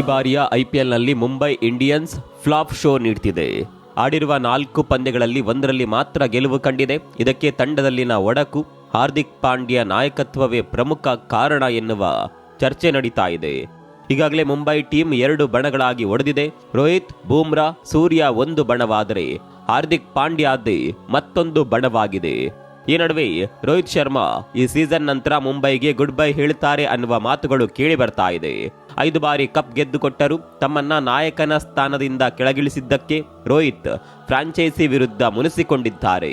ಈ ಬಾರಿಯ ಐಪಿಎಲ್ನಲ್ಲಿ ಮುಂಬೈ ಇಂಡಿಯನ್ಸ್ ಫ್ಲಾಪ್ ಶೋ ನೀಡ್ತಿದೆ. ಆಡಿರುವ ನಾಲ್ಕು ಪಂದ್ಯಗಳಲ್ಲಿ ಒಂದರಲ್ಲಿ ಮಾತ್ರ ಗೆಲುವು ಕಂಡಿದೆ. ಇದಕ್ಕೆ ತಂಡದಲ್ಲಿನ ಒಡಕು, ಹಾರ್ದಿಕ್ ಪಾಂಡ್ಯ ನಾಯಕತ್ವವೇ ಪ್ರಮುಖ ಕಾರಣ ಎನ್ನುವ ಚರ್ಚೆ ನಡೀತಾ ಇದೆ. ಈಗಾಗಲೇ ಮುಂಬೈ ಟೀಮ್ ಎರಡು ಬಣಗಳಾಗಿ ಒಡೆದಿದೆ. ರೋಹಿತ್, ಬೂಮ್ರಾ, ಸೂರ್ಯ ಒಂದು ಬಣವಾದರೆ ಹಾರ್ದಿಕ್ ಪಾಂಡ್ಯಾದ್ದೇ ಮತ್ತೊಂದು ಬಣವಾಗಿದೆ. ಈ ನಡುವೆ ರೋಹಿತ್ ಶರ್ಮಾ ಈ ಸೀಸನ್ ನಂತರ ಮುಂಬೈಗೆ ಗುಡ್ ಬೈ ಹೇಳ್ತಾರೆ ಅನ್ನುವ ಮಾತುಗಳು ಕೇಳಿ ಬರ್ತಾ ಇದೆ. ಐದು ಬಾರಿ ಕಪ್ ಗೆದ್ದುಕೊಟ್ಟರು ತಮ್ಮನ್ನ ನಾಯಕನ ಸ್ಥಾನದಿಂದ ಕೆಳಗಿಳಿಸಿದ್ದಕ್ಕೆ ರೋಹಿತ್ ಫ್ರಾಂಚೈಸಿ ವಿರುದ್ಧ ಮುನಿಸಿಕೊಂಡಿದ್ದಾರೆ.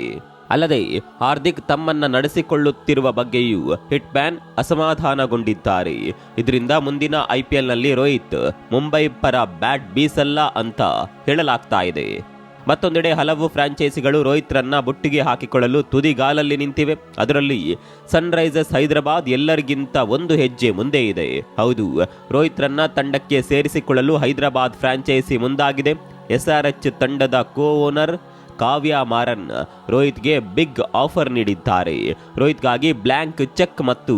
ಅಲ್ಲದೆ ಹಾರ್ದಿಕ್ ತಮ್ಮನ್ನ ನಡೆಸಿಕೊಳ್ಳುತ್ತಿರುವ ಬಗ್ಗೆಯೂ ಹಿಟ್ ಮ್ಯಾನ್ ಅಸಮಾಧಾನಗೊಂಡಿದ್ದಾರೆ. ಇದರಿಂದ ಮುಂದಿನ ಐಪಿಎಲ್ನಲ್ಲಿ ರೋಹಿತ್ ಮುಂಬೈ ಪರ ಬ್ಯಾಟ್ ಬೀಸಲ್ಲ ಅಂತ ಹೇಳಲಾಗ್ತಾ ಇದೆ. ಮತ್ತೊಂದೆಡೆ ಹಲವು ಫ್ರಾಂಚೈಸಿಗಳು ರೋಹಿತ್ರನ್ನ ಬುಟ್ಟಿಗೆ ಹಾಕಿಕೊಳ್ಳಲು ತುದಿಗಾಲಲ್ಲಿ ನಿಂತಿವೆ. ಅದರಲ್ಲಿ ಸನ್ರೈಸರ್ಸ್ ಹೈದರಾಬಾದ್ ಎಲ್ಲರಿಗಿಂತ ಒಂದು ಹೆಜ್ಜೆ ಮುಂದೆ ಇದೆ. ಹೌದು, ರೋಹಿತ್ರನ್ನ ತಂಡಕ್ಕೆ ಸೇರಿಸಿಕೊಳ್ಳಲು ಹೈದರಾಬಾದ್ ಫ್ರಾಂಚೈಸಿ ಮುಂದಾಗಿದೆ. ಎಸ್ಆರ್ಎಚ್ ತಂಡದ ಕೋ ಓನರ್ ಕಾವ್ಯ ಮಾರನ್ ರೋಹಿತ್ಗೆ ಬಿಗ್ ಆಫರ್ ನೀಡಿದ್ದಾರೆ. ರೋಹಿತ್ಗಾಗಿ ಬ್ಲ್ಯಾಂಕ್ ಚೆಕ್ ಮತ್ತು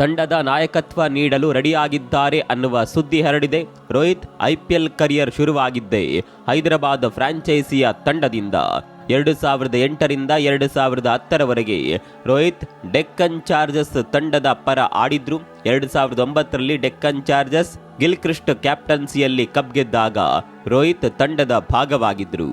ತಂಡದ ನಾಯಕತ್ವ ನೀಡಲು ರೆಡಿಯಾಗಿದ್ದಾರೆ ಅನ್ನುವ ಸುದ್ದಿ ಹರಡಿದೆ. ರೋಹಿತ್ ಐಪಿಎಲ್ ಕರಿಯರ್ ಶುರುವಾಗಿದ್ದೆ ಹೈದರಾಬಾದ್ ಫ್ರಾಂಚೈಸಿಯ ತಂಡದಿಂದ. ಎರಡು ಸಾವಿರದ ಎಂಟರಿಂದ ಎರಡು ಸಾವಿರದ ಹತ್ತರವರೆಗೆ ರೋಹಿತ್ ಡೆಕ್ಕನ್ ಚಾರ್ಜಸ್ ತಂಡದ ಪರ ಆಡಿದ್ರು. ಎರಡು ಸಾವಿರದ ಒಂಬತ್ತರಲ್ಲಿ ಡೆಕ್ಕನ್ ಚಾರ್ಜಸ್ ಗಿಲ್ಕ್ರಿಸ್ಟ್ ಕ್ಯಾಪ್ಟನ್ಸಿಯಲ್ಲಿ ಕಪ್ ಗೆದ್ದಾಗ ರೋಹಿತ್ ತಂಡದ ಭಾಗವಾಗಿದ್ದರು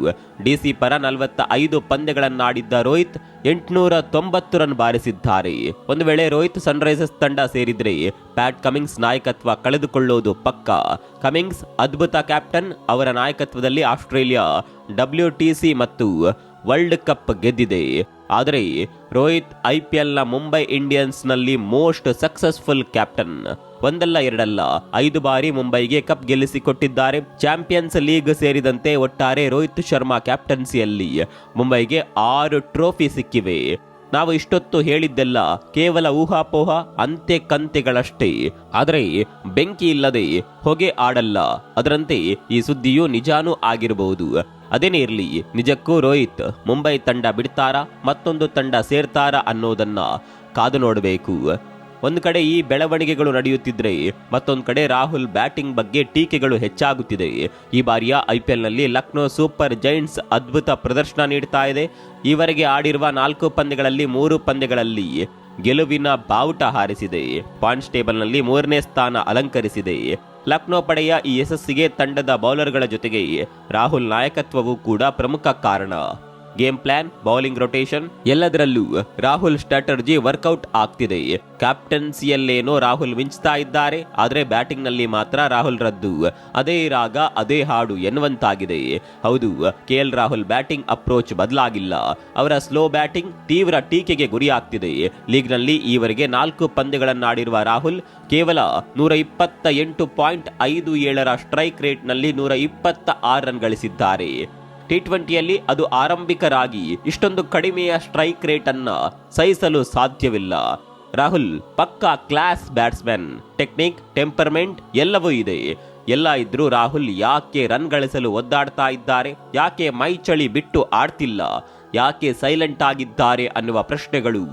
ಡಿಸಿ ಪರ ನಲವತ್ತ ಐದು ಪಂದ್ಯಗಳನ್ನಾಡಿದ್ದ ರೋಹಿತ್ ಎಂಟುನೂರ ತೊಂಬತ್ತು ರನ್ ಬಾರಿಸಿದ್ದಾರೆ. ಒಂದು ವೇಳೆ ರೋಹಿತ್ ಸನ್ರೈಸರ್ಸ್ ತಂಡ ಸೇರಿದರೆ ಪ್ಯಾಟ್ ಕಮಿಂಗ್ಸ್ ನಾಯಕತ್ವ ಕಳೆದುಕೊಳ್ಳುವುದು ಪಕ್ಕ. ಕಮಿಂಗ್ಸ್ ಅದ್ಭುತ ಕ್ಯಾಪ್ಟನ್, ಅವರ ನಾಯಕತ್ವದಲ್ಲಿ ಆಸ್ಟ್ರೇಲಿಯಾ, ಡಬ್ಲ್ಯೂ ಟಿ ಸಿ ಮತ್ತು ವರ್ಲ್ಡ್ ಕಪ್ ಗೆದ್ದಿದೆ. ಆದರೆ ರೋಹಿತ್ ಐ ಪಿ ಎಲ್ನ ಮುಂಬೈ ಇಂಡಿಯನ್ಸ್ನಲ್ಲಿ ಮೋಸ್ಟ್ ಸಕ್ಸಸ್ಫುಲ್ ಕ್ಯಾಪ್ಟನ್. ಒಂದಲ್ಲ, ಎರಡಲ್ಲ, ಐದು ಬಾರಿ ಮುಂಬೈಗೆ ಕಪ್ ಗೆಲ್ಲಿಸಿಕೊಟ್ಟಿದ್ದಾರೆ. ಚಾಂಪಿಯನ್ಸ್ ಲೀಗ್ ಸೇರಿದಂತೆ ಒಟ್ಟಾರೆ ರೋಹಿತ್ ಶರ್ಮಾ ಕ್ಯಾಪ್ಟನ್ಸಿಯಲ್ಲಿ ಮುಂಬೈಗೆ ಆರು ಟ್ರೋಫಿ ಸಿಕ್ಕಿವೆ. ನಾವು ಇಷ್ಟೊತ್ತು ಹೇಳಿದ್ದೆಲ್ಲ ಕೇವಲ ಊಹಾಪೋಹ ಅಂತೆ ಕಂತೆಗಳಷ್ಟೇ. ಆದರೆ ಬೆಂಕಿ ಇಲ್ಲದೆ ಹೊಗೆ ಆಡಲ್ಲ. ಅದರಂತೆ ಈ ಸುದ್ದಿಯು ನಿಜಾನೂ ಆಗಿರಬಹುದು. ಅದೇನೇ ಇರಲಿ, ನಿಜಕ್ಕೂ ರೋಹಿತ್ ಮುಂಬೈ ತಂಡ ಬಿಡ್ತಾರಾ, ಮತ್ತೊಂದು ತಂಡ ಸೇರ್ತಾರಾ ಅನ್ನೋದನ್ನ ಕಾದು ನೋಡಬೇಕು. ಒಂದು ಕಡೆ ಈ ಬೆಳವಣಿಗೆಗಳು ನಡೆಯುತ್ತಿದ್ರೆ, ಮತ್ತೊಂದು ಕಡೆ ರಾಹುಲ್ ಬ್ಯಾಟಿಂಗ್ ಬಗ್ಗೆ ಟೀಕೆಗಳು ಹೆಚ್ಚಾಗುತ್ತಿದೆ. ಈ ಬಾರಿಯ ಐಪಿಎಲ್ನಲ್ಲಿ ಲಕ್ನೋ ಸೂಪರ್ ಜೈಂಟ್ಸ್ ಅದ್ಭುತ ಪ್ರದರ್ಶನ ನೀಡ್ತಾ ಇದೆ. ಈವರೆಗೆ ಆಡಿರುವ ನಾಲ್ಕು ಪಂದ್ಯಗಳಲ್ಲಿ ಮೂರು ಪಂದ್ಯಗಳಲ್ಲಿ ಗೆಲುವಿನ ಬಾವುಟ ಹಾರಿಸಿದೆ. ಪಾಯಿಂಟ್ಸ್ ಟೇಬಲ್ನಲ್ಲಿ ಮೂರನೇ ಸ್ಥಾನ ಅಲಂಕರಿಸಿದೆ. ಲಕ್ನೋ ಪಡೆಯ ಈ ಯಶಸ್ಸಿಗೆ ತಂಡದ ಬೌಲರ್ಗಳ ಜೊತೆಗೆ ರಾಹುಲ್ ನಾಯಕತ್ವವೂ ಕೂಡ ಪ್ರಮುಖ ಕಾರಣ. ಗೇಮ್ ಪ್ಲಾನ್ ಬೌಲಿಂಗ್ ರೊಟೇಷನ್ ಎಲ್ಲದರಲ್ಲೂ ರಾಹುಲ್ ಸ್ಟ್ರಾಟರ್ಜಿ ವರ್ಕೌಟ್ ಆಗ್ತಿದೆ. ಕ್ಯಾಪ್ಟನ್ಸಿಯಲ್ಲೇನೋ ರಾಹುಲ್ ಮಿಂಚ್ತಾ ಇದ್ದಾರೆ, ಆದರೆ ಬ್ಯಾಟಿಂಗ್ನಲ್ಲಿ ಮಾತ್ರ ರಾಹುಲ್ ರದ್ದು. ಅದೇ ರಾಗ, ಅದೇ ಹಾಡು ಎನ್ನುವಂತಾಗಿದೆ. ಹೌದು ಕೆಎಲ್ ರಾಹುಲ್ ಬ್ಯಾಟಿಂಗ್ ಅಪ್ರೋಚ್ ಬದಲಾಗಿಲ್ಲ. ಅವರ ಸ್ಲೋ ಬ್ಯಾಟಿಂಗ್ ತೀವ್ರ ಟೀಕೆಗೆ ಗುರಿಯಾಗ್ತಿದೆ. ಲೀಗ್ನಲ್ಲಿ ಈವರೆಗೆ ನಾಲ್ಕು ಪಂದ್ಯಗಳನ್ನಾಡಿರುವ ರಾಹುಲ್, ಕೇವಲ ನೂರ ಇಪ್ಪತ್ತ ಎಂಟು ಪಾಯಿಂಟ್ ಐದು ಏಳರ ಸ್ಟ್ರೈಕ್ ರೇಟ್ನಲ್ಲಿ ನೂರ ಇಪ್ಪತ್ತ ಆರು ರನ್ ಗಳಿಸಿದ್ದಾರೆ. ಟಿ ಟ್ವೆಂಟಿಯಲ್ಲಿ ಅದು ಆರಂಭಿಕರಾಗಿ ಇಷ್ಟೊಂದು ಕಡಿಮೆಯ ಸ್ಟ್ರೈಕ್ ರೇಟ್ ಅನ್ನ ಸಹಿಸಲು ಸಾಧ್ಯವಿಲ್ಲ. ರಾಹುಲ್, ಪಕ್ಕಾ ಕ್ಲಾಸ್ ಬ್ಯಾಟ್ಸ್ಮನ್ ಟೆಕ್ನಿಕ್ ಟೆಂಪರ್ಮೆಂಟ್ ಎಲ್ಲವೂ ಇದೆ. ಎಲ್ಲ ಇದ್ರೂ ರಾಹುಲ್ ಯಾಕೆ ರನ್ ಗಳಿಸಲು ಒದ್ದಾಡ್ತಾ ಇದ್ದಾರೆ? ಯಾಕೆ ಮೈ ಚಳಿ ಬಿಟ್ಟು ಆಡ್ತಿಲ್ಲ? ಯಾಕೆ ಸೈಲೆಂಟ್ ಆಗಿದ್ದಾರೆ ಅನ್ನುವ ಪ್ರಶ್ನೆಗಳು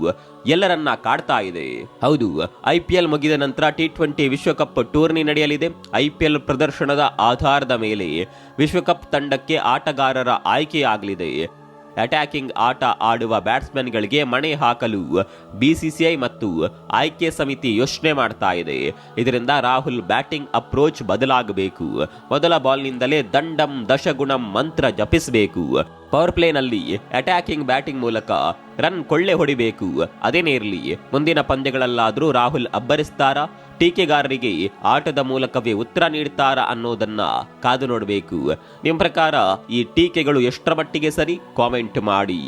ಎಲ್ಲರನ್ನ ಕಾಡ್ತಾ ಇದೆ. ಹೌದು ಐಪಿಎಲ್ ಮುಗಿದ ನಂತರ ಟಿ ಟ್ವೆಂಟಿ ವಿಶ್ವಕಪ್ ಟೂರ್ನಿ ನಡೆಯಲಿದೆ. ಐ ಪಿ ಎಲ್ ಪ್ರದರ್ಶನದ ಆಧಾರದ ಮೇಲೆ ವಿಶ್ವಕಪ್ ತಂಡಕ್ಕೆ ಆಟಗಾರರ ಆಯ್ಕೆಯಾಗಲಿದೆ. ಅಟ್ಯಾಕಿಂಗ್ ಆಟ ಆಡುವ ಬ್ಯಾಟ್ಸ್ಮನ್ಗಳಿಗೆ ಮಣೆ ಹಾಕಲು ಬಿಸಿಸಿಐ ಮತ್ತು ಆಯ್ಕೆ ಸಮಿತಿ ಯೋಚನೆ ಮಾಡ್ತಾ ಇದೆ. ಇದರಿಂದ ರಾಹುಲ್ ಬ್ಯಾಟಿಂಗ್ ಅಪ್ರೋಚ್ ಬದಲಾಗಬೇಕು. ಮೊದಲ ಬಾಲ್ನಿಂದಲೇ ದಂಡಂ ದಶಗುಣಂ ಮಂತ್ರ ಜಪಿಸಬೇಕು. ಪವರ್ ಪ್ಲೇನಲ್ಲಿ ಅಟ್ಯಾಕಿಂಗ್ ಬ್ಯಾಟಿಂಗ್ ಮೂಲಕ ರನ್ ಕೊಳ್ಳೆ ಹೊಡಿಬೇಕು. ಅದೇನೇ ಇರಲಿ ಮುಂದಿನ ಪಂದ್ಯಗಳಲ್ಲಾದರೂ ರಾಹುಲ್ ಅಬ್ಬರಿಸ್ತಾರಾ? ಟೀಕೆಗಾರರಿಗೆ ಆಟದ ಮೂಲಕವೇ ಉತ್ತರ ನೀಡ್ತಾರಾ ಅನ್ನೋದನ್ನ ಕಾದು ನೋಡಬೇಕು. ನಿಮ್ಮ ಪ್ರಕಾರ ಈ ಟೀಕೆಗಳು ಎಷ್ಟರ ಮಟ್ಟಿಗೆ ಸರಿ? ಕಾಮೆಂಟ್ ಮಾಡಿ.